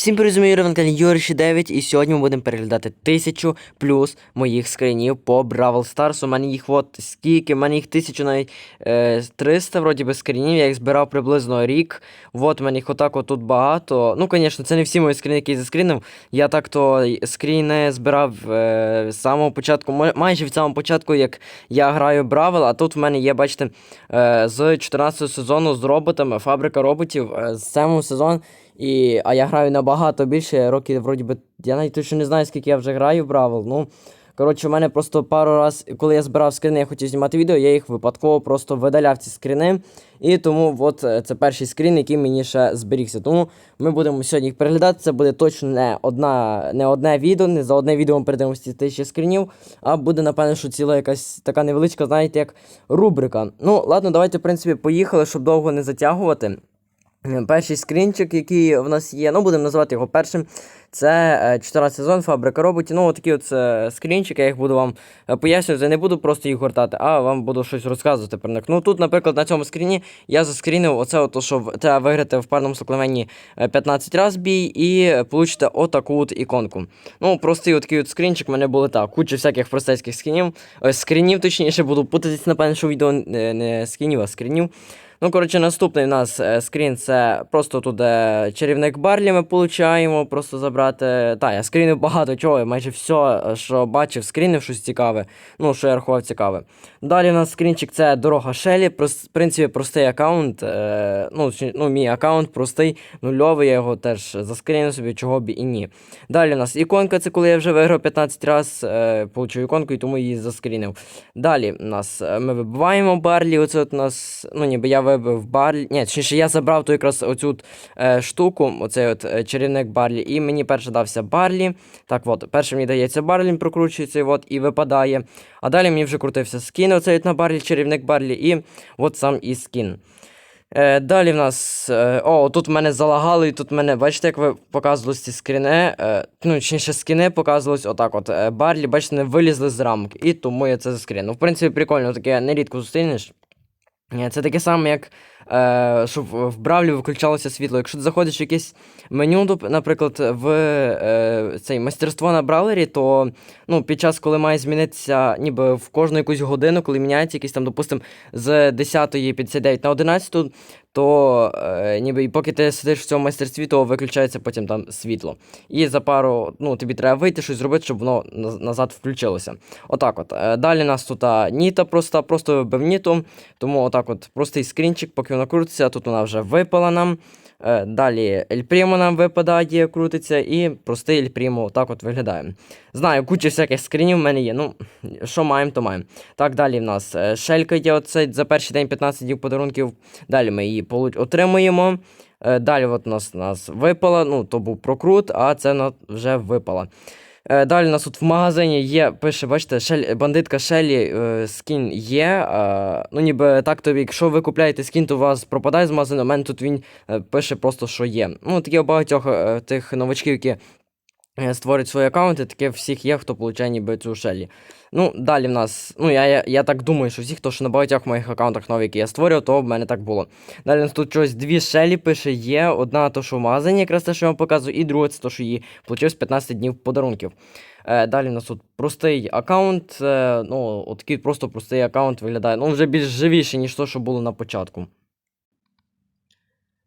Всім привіт, мої на каналі Юріші 9 і сьогодні ми будемо переглядати тисячу плюс моїх скринів по Бравл Старс. У мене їх от скільки, у мене їх тисячу навіть е, 300 вроді би скринів, я їх збирав приблизно рік. От у мене їх отак от тут багато. Ну, звісно, це не всі мої скрини, які заскрінив. Я так-то скріни збирав е, з самого початку, майже від самого початку, як я граю Бравл, а тут в мене є, бачите, е, з 14 сезону з роботами, фабрика роботів, е, з 7 сезон. І, а я граю набагато більше років, вроді би, я навіть точно не знаю, скільки я вже граю в Бравл. Ну, коротше, у мене просто пару раз, коли я збирав скрини, я хотів знімати відео, я їх випадково просто видаляв ці скрини. І тому от е, це перший скрін, який мені ще зберігся. Тому ми будемо сьогодні їх переглядати. Це буде точно не, одна, не одне відео, не за одне відео ми передаємо ці тисячі скринів, а буде, напевно, що ціла якась така невеличка, знаєте, як рубрика. Ну, ладно, давайте, в принципі, поїхали, щоб довго не затягувати. Е, Перший скрінчик, який в нас є, ну будемо називати його першим. Це е, 14 сезон, фабрика роботів. Ну, такі от е, скрінчики, я їх буду вам е, пояснювати. Не буду просто їх гортати, а вам буду щось розказувати про них. Ну тут, наприклад, на цьому скріні я заскрінив оце, от, що треба виграти в парному стокленні 15 раз бій і е, получите отаку от іконку. Ну, простий от такий от скрінчик, в мене були так. Куча всяких простецьких скрінів. Скрінів, точніше, буду путатись, напевно, що відео не скрінів, а скрінів. Ну, коротше, наступний у нас е, скрін це просто тут де чарівник Барлі ми получаємо, просто забрати. Та, я скрінив багато чого, майже все, е, що бачив, скрінив щось цікаве. Ну, що я рахував цікаве. Далі у нас скрінчик це дорога Шелі. В принципі, простий аккаунт. Е, ну, ну, мій аккаунт простий, нульовий, я його теж заскрінив собі, чого б і ні. Далі у нас іконка, це коли я вже виграв 15 разів, е, получив іконку і тому її заскрінив. Далі у нас е, ми вибиваємо Барлі. Оце от у нас, ну ніби я вибив Барлі. Ні, точніше, я забрав ту якраз оцю е, штуку, оцей от е, чарівник Барлі, і мені перше дався Барлі. Так от, перше мені дається Барлі, прокручується от, і випадає. А далі мені вже крутився скін, оцей от на Барлі, чарівник Барлі, і от сам і скін. Е, далі в нас. Е, о, тут мене залагало, і тут мене, бачите, як ви показувалися ці скріни. Е, ну, точніше, скіни показувались отак. от. Е, Барлі, бачите, не вилізли з рамок. І тому я це заскрінив. Ну, в принципі, прикольно, таке нерідко зустрінеш. Е, Це таке саме, як е, щоб в Бравлі виключалося світло. Якщо ти заходиш в якесь меню, наприклад, в е, цей мастерство на браулері, то ну, під час, коли має змінитися, ніби в кожну якусь годину, коли міняється якийсь там, допустимо, з 10.59 на 11, то е, ніби і поки ти сидиш в цьому майстерстві, то виключається потім там світло. І за пару, ну, тобі треба вийти, щось зробити, щоб воно назад включилося. Отак от. Е, Далі у нас тут Ніта просто, просто вибив Ніту. Тому отак от простий скрінчик, поки вона крутиться, тут вона вже випала нам. Е, Далі Ель Прімо нам випадає, крутиться, і простий Ель Прімо так от виглядає. Знаю, куча всяких скрінів в мене є. Ну, що маємо, то маємо. Так, далі в нас е, шелька є оце за перший день 15 днів подарунків. Далі ми її отримуємо. Е, Далі от у нас, у нас випала, ну, то був прокрут, а це вже випала. Е, Далі у нас тут в магазині є, пише, бачите, шель, бандитка Шелі е, скін є. Е, ну, ніби так тобі, якщо ви купляєте скін, то у вас пропадає з магазину. У мене тут він пише просто, що є. Ну, таке у багатьох тих новачків, які е, створюють свої аккаунти, таке всіх є, хто получає ніби цю Шелі. Ну, далі в нас, ну я, я, я так думаю, що всі, хто що на багатьох моїх аккаунтах нові, які я створював, то в мене так було. Далі у нас тут щось дві шелі пише є. Одна то, що в магазині, якраз те, що я вам показую, і друга це то, що її получив з 15 днів подарунків. Е, далі у нас тут простий аккаунт. Е, ну, от такий просто простий аккаунт виглядає. Ну, вже більш живіший, ніж то, що було на початку.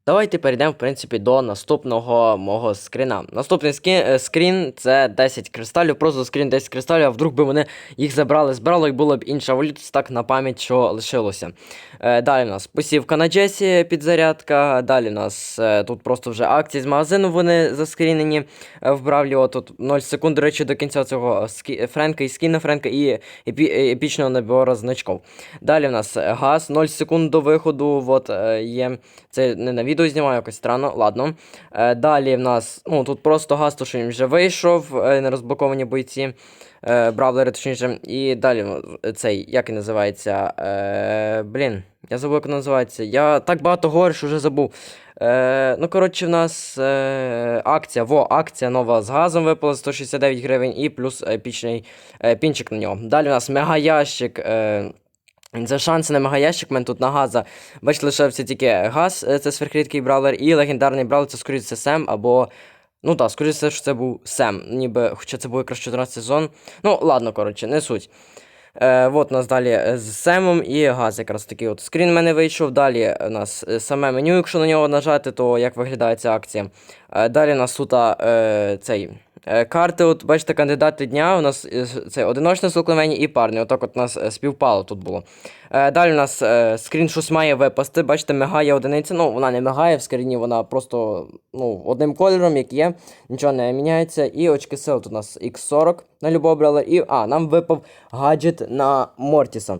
Давайте перейдемо, в принципі, до наступного мого скріна. Наступний е, скрін це 10 кристалів, просто скрін 10 кристалів, а вдруг би вони їх забрали, збирали, і була б інша валюта, так на пам'ять, що лишилося. Е, далі у нас посівка на Джесі, підзарядка. Далі у нас е, тут просто вже акції з магазину, вони заскрінені е, в Бравлі. Тут 0 секунд, до речі, до кінця цього скі... Френка і скіна Френка і епі... е, епічного набору значков. Далі у нас газ, 0 секунд до виходу. От е, є. Це не на відео знімаю, якось странно. Ладно. Е, далі в нас, ну тут просто газ, що він вже вийшов, е, нерозблоковані бойці. Е, бравлери, точніше. І далі ну, цей, як він називається? Е, блін, я забув, як він називається. Я так багато говорю, що вже забув. Е, ну, коротше, в нас е, акція. Во, акція нова з газом випала 169 гривень і плюс епічний е, пінчик на нього. Далі у нас мегаящик. Е, це шанси на мегаящик, тут на газа. Бачите, лишився тільки газ, е, це сверхрідкий бравлер, і легендарний бравлер це скоріше це Сем або Ну так, скоріше все, що це був Сем, ніби, хоча це був якраз 14 сезон. Ну, ладно, коротше, не суть. Е, от у нас далі е, з Семом і газ якраз такий от скрін в мене вийшов. Далі у нас е, саме меню, якщо на нього нажати, то як виглядає ця акція. Е, далі у нас тут е, цей. Е, Карти, от бачите, кандидати дня. У нас е, це одиночне столкновення і парне. Отак от у нас е, співпало тут було. Далі у нас скрін щось має випасти. Бачите, мигає одиниця. Ну, вона не мигає в скріні, вона просто ну, одним кольором, як є, нічого не міняється. І очки сил тут у нас X40 на любов брали. І а, нам випав гаджет на Мортіса.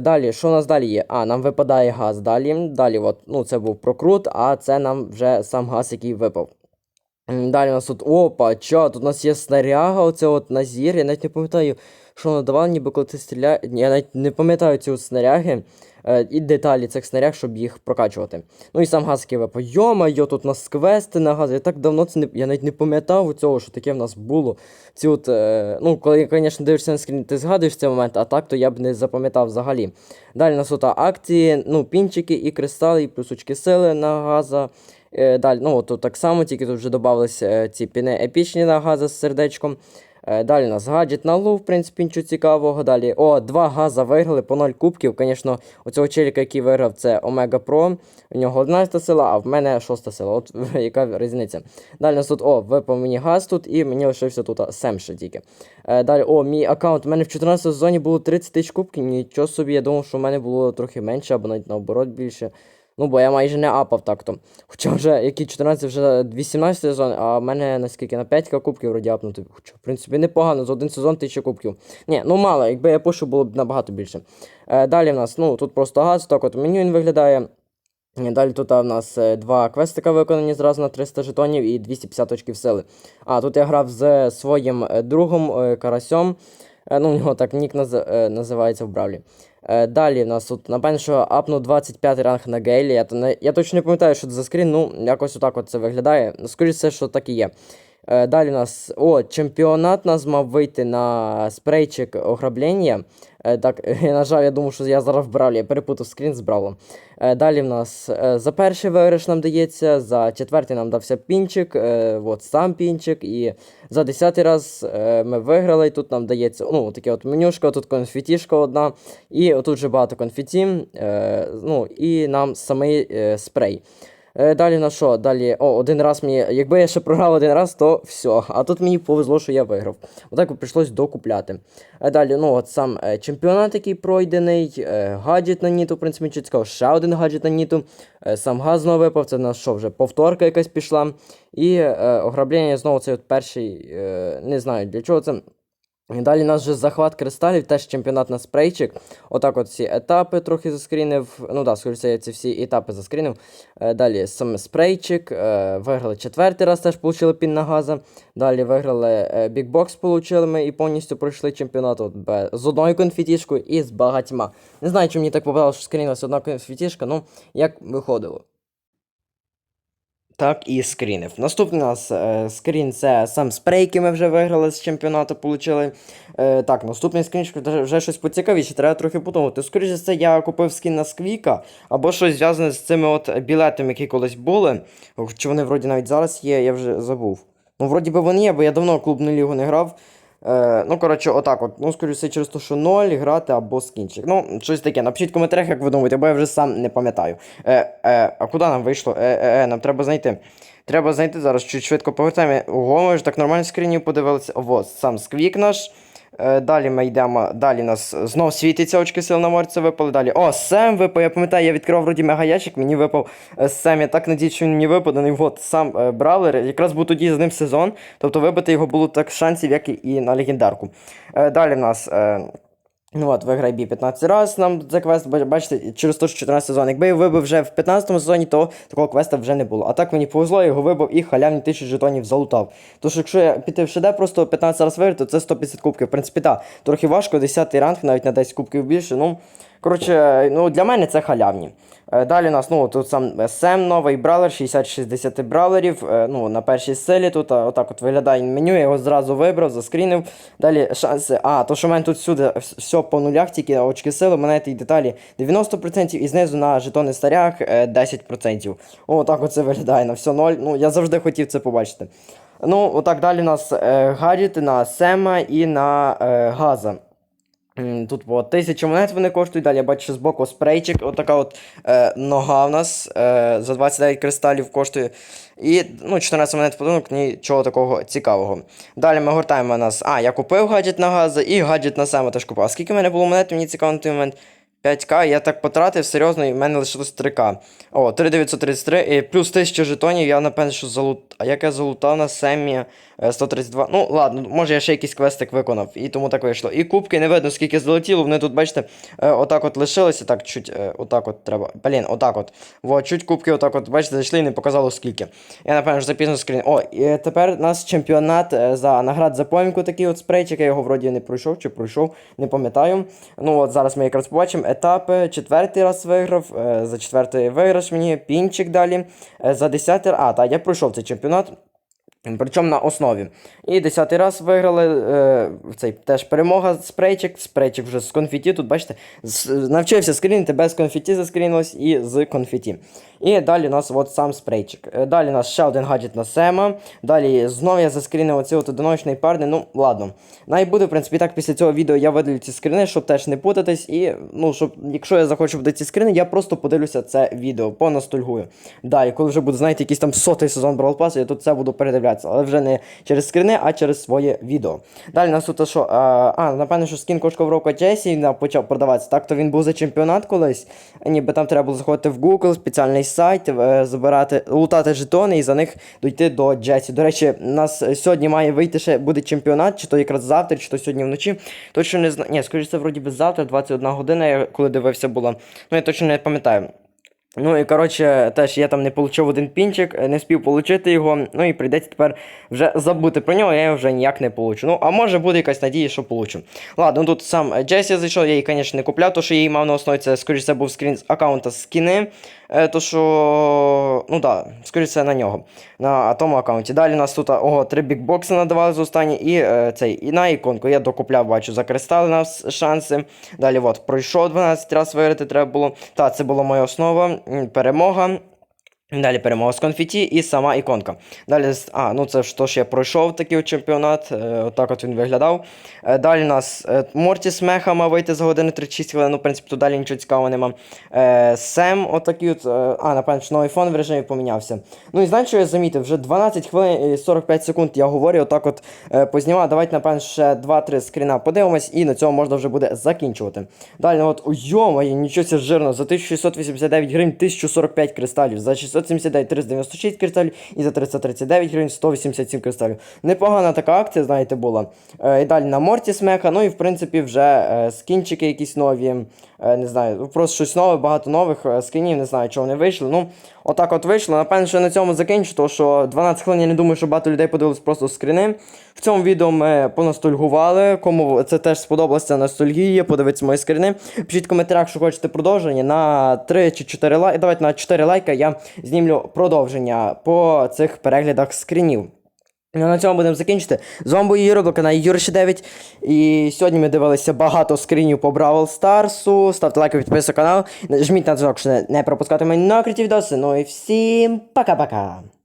Далі, що у нас далі є? А, нам випадає газ далі. Далі, от, ну, це був прокрут, а це нам вже сам газ, який випав. Далі у нас тут опа, чо, тут у нас є снаряга, оце от назір. Я навіть не пам'ятаю, що вона давала, ніби коли ти стріляєш. Я навіть не пам'ятаю ці снаряги е, і деталі цих снаряг, щоб їх прокачувати. Ну і сам газ який випав. Тут у нас квести на газ. Я так давно це не. Я навіть не пам'ятав цього, що таке в нас було. Ці от, е, ну, коли, звісно, дивишся на скрін, ти згадуєш цей момент, а так то я б не запам'ятав взагалі. Далі у нас тут акції, ну, пінчики і кристали, і плюс очки сили на газа. Е, далі, ну, тут так само, тільки тут вже додавалися е, ці піни епічні на газа з сердечком. Е, далі у нас гаджет на лу, в принципі, нічого цікавого. Далі, о, два газа виграли по 0 кубків. Звісно, у цього челіка, який виграв, це Омега Про. У нього 11 сила, а в мене 6 сила. От яка різниця. Далі у нас тут, о, випав мені газ тут, і мені лишився тут Сем ще тільки. Далі, о, мій аккаунт. У мене в 14 сезоні було 30 тисяч кубків. Нічого собі, я думав, що в мене було трохи менше, або навіть наоборот більше. Ну, бо я майже не апав так-то. Хоча вже які 14, вже 18 сезон, а в мене наскільки на 5 кубків вроді апнути. Хоча, в принципі, непогано, за один сезон 1000 кубків. Ні, ну мало, якби я пишу, було б набагато більше. Е, далі в нас, ну, тут просто газ, так от меню він виглядає. Е, Далі тут а, в нас е, два квестика виконані зразу на 300 жетонів і 250 очків сили. А, тут я грав з своїм е, другом Карасьом. Ну, у нього так нік наз... називається в Бравлі. Е, Далі в нас тут, напевно, що апнув 25 ранг на Гейлі. Я, я точно не пам'ятаю, що це за скрін, ну, якось отак от це виглядає. Ну, Скоріше все, що так і є. Е, Далі нас. О, чемпіонат нас мав вийти на спрейчик ограблення. Е, Так, я нажав, я думав, що я зараз в Бравлі, я перепутав скрін з Бравлом. Е, Далі в нас за перший виграш нам дається, за четвертий нам дався пінчик, от сам пінчик, і за десятий раз ми виграли, і тут нам дається ну, таке от менюшка, тут конфетішка одна, і отут вже багато конфеті, ну, і нам самий спрей. Е, Далі на що? Далі, о, один раз мені. Якби я ще програв один раз, то все. А тут мені повезло, що я виграв. Отак от прийшлось докупляти. Е, Далі, ну от сам е, чемпіонат, який пройдений, гаджет на Ніту, в принципі, нічого цікавого, ще один гаджет на Ніту. Сам газ знову випав, це на що вже повторка якась пішла. І ограблення знову цей от перший, не знаю для чого це. І Далі у нас вже захват кристалів, теж чемпіонат на спрейчик. Отак от ці етапи трохи заскрінив. Ну да, скоріше, я ці всі етапи заскрінив. Е, далі саме спрейчик. Е, виграли четвертий раз, теж отримали пін на газа. Далі виграли е, бікбокс, получили ми і повністю пройшли чемпіонат от, з одною конфетішкою і з багатьма. Не знаю, чому мені так попадалося, що скрінилася одна конфетішка, ну як виходило. Так і скрінив. Наступний у нас е, скрін це сам спрей, який ми вже виграли з чемпіонату, получили. Е, так, наступний скрін вже- щось поцікавіше, треба трохи подумати. Скоріше це, я купив скін на Сквіка, або щось зв'язане з цими от білетами, які колись були. Чи вони вроді навіть зараз є, я вже забув. Ну, вроді би вони є, бо я давно клубну лігу не грав. Е, ну, коротше, отак от. Ну, скоріше через те, що 0 грати або скінчик. Ну, щось таке. Напишіть в коментарях, як ви думаєте, бо я вже сам не пам'ятаю. Е, е, а куди нам вийшло? Е, е, е, нам треба знайти. Треба знайти зараз, чуть швидко повертаємо. Ого, ми ж так нормально скрінів подивилися. Ось, сам сквік наш. Е, далі ми йдемо. Далі нас знов світиться очки сил на морці випали. Далі. О, Сем випав. Я пам'ятаю, я відкривав вроді мегаящик, мені випав е, Сем. Я так надію, що він мені випаданий. От сам е, бравлер. Якраз був тоді з ним сезон. Тобто вибити його було так шансів, як і- на легендарку. Далі в нас. Ну от, виграй бій 15 раз нам за квест, бачите, через те, що 14 сезон. Якби я вибив вже в 15 сезоні, то такого квеста вже не було. А так мені повезло, я його вибив і халявні 1000 жетонів залутав. Тож, якщо я піти в ШД, просто 15 раз виграти, то це 150 кубків. В принципі, так, трохи важко, 10 ранг, навіть на 10 кубків більше. Ну, Коротше, ну для мене це халявні. Е, Далі у нас ну, тут сам Сем новий бравлер, 60-60 бравлерів. е, Ну, на першій силі тут отак от виглядає меню, я його зразу вибрав, заскрінив. Далі шанси. А, то що в мене тут всюди все по нулях, тільки очки сили, монети і деталі 90% і знизу на жетони старях е, 10%. О, так оце виглядає на все ноль. Ну, я завжди хотів це побачити. Ну, отак далі у нас е, на Сема і на е, Газа. Тут по 1000 монет вони коштують. Далі я бачу що збоку спрейчик. Отака от е, нога в нас е, за 29 кристалів коштує. І ну, 14 монет подарунок, нічого такого цікавого. Далі ми гортаємо нас. А, я купив гаджет на газа і гаджет на Сема теж купив. Скільки в мене було монет, мені цікаво на той момент. 5к, я так потратив, серйозно, і в мене лишилось 3к. О, 3933, і плюс 1000 жетонів, я напевно, що залут... А як я залутав на Семі 132. Ну, ладно, може я ще якийсь квестик виконав, і тому так вийшло. І кубки не видно, скільки залетіло, вони тут, бачите, е, отак от лишилися, так, чуть, е, отак от треба. Блін, отак от. Во, чуть кубки, отак от, бачите, зайшли і не показало скільки. Я, напевно, запізно скрін. О, і е, тепер у нас чемпіонат е, за наград за помінку, такий от спрейчик, я його вроді не пройшов чи пройшов, не пам'ятаю. Ну, от зараз ми якраз побачимо етапи. Четвертий раз виграв, е, за четвертий виграш мені, пінчик далі. Е, За десятий. А, так, я пройшов цей чемпіонат. Причому на основі. І десятий раз виграли е, цей теж перемога спрейчик. Спрейчик вже з конфеті. Тут бачите, з, навчився скрінити, без конфеті заскрінилось і з конфеті. І далі у нас от сам спрейчик. Е, Далі у нас ще один гаджет на Сема. Далі знову я заскрінив оці от одиночний парний. Ну, ладно. Най буде, в принципі, так після цього відео я видалю ці скріни, щоб теж не путатись. І, ну, щоб, якщо я захочу буде ці скріни, я просто подивлюся це відео, поностальгую. Далі, коли вже буде, знаєте, якийсь там сотий сезон Brawl Pass, я тут це буду передивлятися. Але вже не через скріни, а через своє відео. Далі нас тут що. А, а напевно, що скін коштував Джесі почав продаватися. Так, то він був за чемпіонат колись. Ніби там треба було заходити в Google, спеціальний сайт, е, забирати, лутати жетони і за них дійти до Джесі. До речі, нас сьогодні має вийти ще буде чемпіонат, чи то якраз завтра, чи то сьогодні вночі. Точно не знаю. Ні, скоріше, це вроді би завтра, 21 година, коли дивився була. Ну, я точно не пам'ятаю. Ну і коротше, теж я там не отримав один пінчик, е, не спів отримати його. Ну і прийдеться тепер вже забути про нього, я його вже ніяк не получу. Ну, а може буде якась надія, що получу. Ладно, тут сам е, Джесі зайшов, я її, звісно, не купляв, то що я її мав на основі, це, скоріше, це був скрін з аккаунта скіни. Е, то що, ну так, да, скоріше це на нього, на тому аккаунті. Далі у нас тут ого, три бікбокси надавали з останні, і е, цей, і на іконку. Я докупляв, бачу, за кристали нас шанси. Далі от, пройшов 12 разів виграти треба було. Та, це була моя основа, перемога. Далі перемога з конфеті і сама іконка. Далі, а, ну це ж то, що я пройшов такий чемпіонат, е, отак от він виглядав. Е, далі у нас е, Мортіс Меха мав вийти за годину 36 хвилин, ну, в принципі, тут далі нічого цікавого нема. Е, Сем, отакий от, е, а, напевно, що новий фон в режимі помінявся. Ну і знаєте, що я замітив? Вже 12 хвилин і 45 секунд я говорю, отак от е, познімав. Давайте, напевно, ще 2-3 скріна подивимось, і на цьому можна вже буде закінчувати. Далі, ну от, о, йомає, нічого це жирно, за 1689 гривень 1045 кристалів, за 679 396 кристалів і за 339 гривень 187 кристалів. Непогана така акція, знаєте, була. Е, і далі на Морті смеха, ну і в принципі вже е, скінчики якісь нові. Е, не знаю, просто щось нове, багато нових е, скінів, не знаю, чого вони вийшли. Ну, отак от вийшло. Напевно, що на цьому закінчу, тому що 12 хвилин я не думаю, що багато людей подивились просто скріни. В цьому відео ми поностальгували. Кому це теж сподобалася ностальгія, подивитися мої скріни. Пишіть в коментарях, що хочете продовження. На 3 чи 4 лайки. Давайте на 4 лайка я знімлю продовження по цих переглядах скрінів. Ну, на цьому будемо закінчити. З вами був Юра, канал Юрші 9. І сьогодні ми дивилися багато скрінів по Бравл Старсу. Ставте лайки, підписуйтесь на канал. Жміть на дзвінок, щоб не пропускати мої нові відоси. Ну і всім пока-пока.